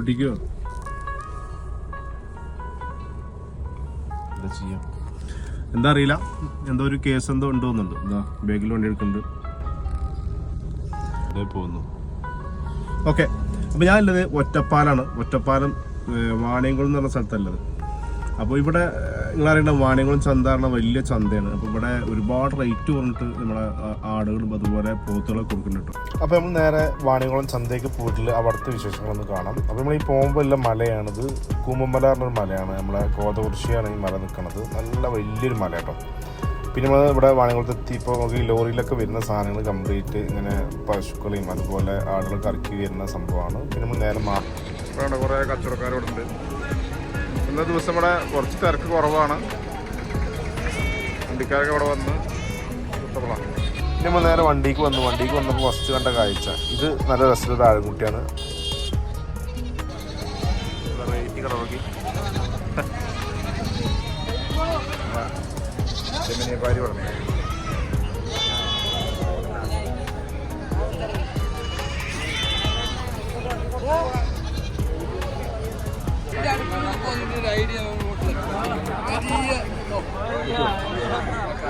പിടിക്കോ എന്താ ചെയ്യാം? എന്താ അറിയില്ല. എന്തോ ഒരു കേസ് എന്തോ ഉണ്ടോന്നുണ്ട് എന്താ ബാഗിൽ വണ്ടി എടുക്കുന്നുണ്ട്. പോകുന്നു. ഓക്കെ അപ്പോൾ ഞാനുള്ളത് ഒറ്റപ്പാലാണ്. ഒറ്റപ്പാലം വാണിയംകുളം എന്ന് പറഞ്ഞ സ്ഥലത്തുള്ളത് അപ്പോൾ ഇവിടെ നിങ്ങളറിയേണ്ട വാണിയംകുളം ചന്ത പറഞ്ഞ വലിയ ചന്തയാണ്. അപ്പോൾ ഇവിടെ ഒരുപാട് റേറ്റ് പറഞ്ഞിട്ട് നമ്മളെ ആടുകളും അതുപോലെ പോത്തുകളൊക്കെ കൊടുക്കുന്നുണ്ട് അപ്പോൾ നമ്മൾ നേരെ വാണിയംകുളം ചന്തയ്ക്ക് പോയിട്ട് അവിടുത്തെ വിശേഷങ്ങളൊന്ന് കാണാം. അപ്പോൾ നമ്മൾ ഈ പോകുമ്പോൾ എല്ലാം മലയാണിത്. കൂമ്പമല പറഞ്ഞൊരു മലയാണ്. നമ്മളെ കോതകുറിശിയാണ് ഈ മല നിൽക്കുന്നത് നല്ല വലിയൊരു മല കേട്ടോ. പിന്നെ നമ്മൾ ഇവിടെ വാണിയംകുളത്ത് എത്തിയപ്പോൾ നമുക്ക് ഈ ലോറിയിലൊക്കെ വരുന്ന സാധനങ്ങൾ കംപ്ലീറ്റ് ഇങ്ങനെ പശുക്കളെയും അതുപോലെ ആടുകളൊക്കെ കറക്കി വരുന്ന സംഭവമാണ്. പിന്നെ നമ്മൾ നേരെ മാറി ഇവിടെ കുറേ കച്ചവടക്കാരോട് ഉണ്ട് ഇന്ന ദിവസം ഇവിടെ കുറച്ച് തിരക്ക് കുറവാണ്. വണ്ടിക്കാരൊക്കെ ഇവിടെ വന്ന് ഇഷ്ടപ്പെടാം. നമ്മൾ നേരെ വണ്ടിക്ക് വന്നു. വണ്ടിക്ക് വന്നപ്പോൾ ഫസ്റ്റ് കണ്ട കാഴ്ച. ഇത് നല്ല രസത്തിൽ താഴെക്കുട്ടിയാണ് റേറ്റ് കടവക്കി ജമിനിയപ്പാരി പറഞ്ഞു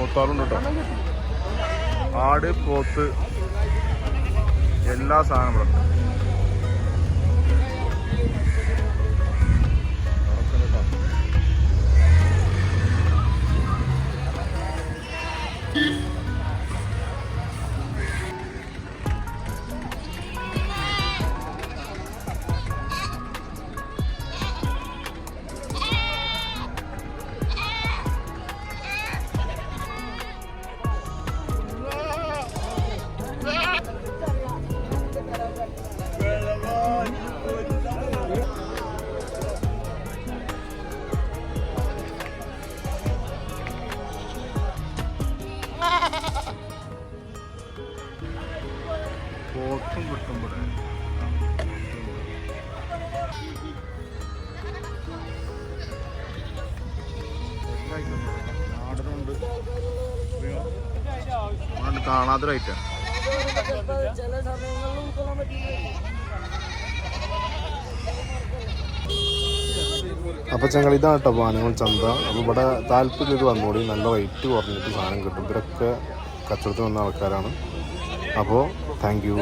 പോത്താറുണ്ട് കേട്ടോ. ആട് പോത്ത് എല്ലാ സാധനവും പോത്തും കിട്ടും ഇവിടെ അപ്പൊ ചങ്ങൾ ഐറ്റം അപ്പോൾ ഞങ്ങൾ ഇതാണ് കേട്ടോ പാനങ്ങൾ ചന്ത. അപ്പോൾ ഇവിടെ താല്പര്യം ഇത് വന്നോളി. നല്ല റേറ്റ് കുറഞ്ഞിട്ട് സാധനം കിട്ടും. ഇവരൊക്കെ കച്ചവടത്തിന് വന്ന ആൾക്കാരാണ്. അപ്പോൾ താങ്ക് യു